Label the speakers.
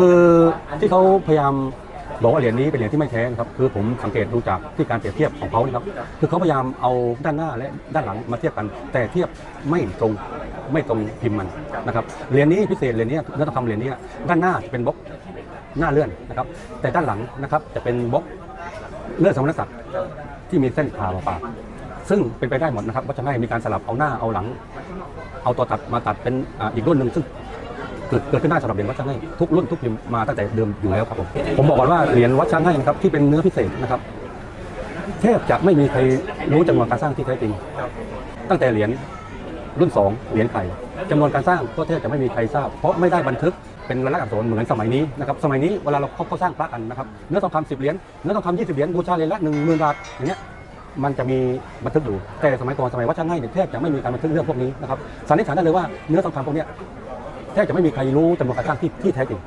Speaker 1: คือที่เขาพยายามบอกว่าเหรียญนี้เป็นเหรียญที่ไม่แท้นะครับคือผมสังเกตดูจากที่การเปรียบเทียบของเขานะครับคือเขาพยายามเอาด้านหน้าและด้านหลังมาเทียบกัน แต่เทียบไม่ตรงไม่ตรงพิมพ์มันนะครับเหรียญนี้พิเศษเหรียญนี้เนื้อทองคำเหรียญนี้ด้านหน้าจะเป็นบล็อกหน้าเลื่อนนะครับ แต่ด้านหลังนะครับจะเป็นบล็อกเลื่อนสมณศักดิ์ที่มีเส้นผ่าปาดซึ่งเป็นไปได้หมดนะครับว่าจะให้มีการสลับเอาหน้าเอาหลัง เอาตัวตัดมาตัดเป็นอีกรุ่นหนึ่งซึ่ง เกิดเกิดขึ้นได้สำหรับเหรียญวัดช่างให้ทุกรุ่นทุกพิมพ์มาตั้งแต่เดิมอยู่แล้วครับผมผมบอกก่อนว่าเหรียญวัดช่างให้นะครับที่เป็นเนื้อพิเศษนะครับแทบจะไม่มีใครรู้จำนวนการสร้างที่แท้จริง ตั้งแต่เหรียญรุ่น 2 เหรียญไข่จำนวนการสร้างก็แทบจะไม่มีใครทราบ เพราะไม่ได้บันทึกเป็นลายลักษณ์อักษรเหมือนสมัยนี้นะครับสมัยนี้เวลาเราเขาเขาสร้างพระกันนะครับเนื้อทองคำสิบเหรียญเนื้อทองคำยี่สิบเหรียญบูชาเหรียญละหนึ่งหมื่นบาทอย่างเงี้ยมันจะมีบันทึกอยู่แต่สมัยก่อนสมัยวัดช่างให้เนี่ยแทบจะไม่มีการบันทึกเรื่องพวกนี้นะครับสันนิษฐานได้เลยว่าเนื้อทองคำพวกเนี้ย แทบจะไม่มีใครรู้จำนวนการสร้างที่แท้จริง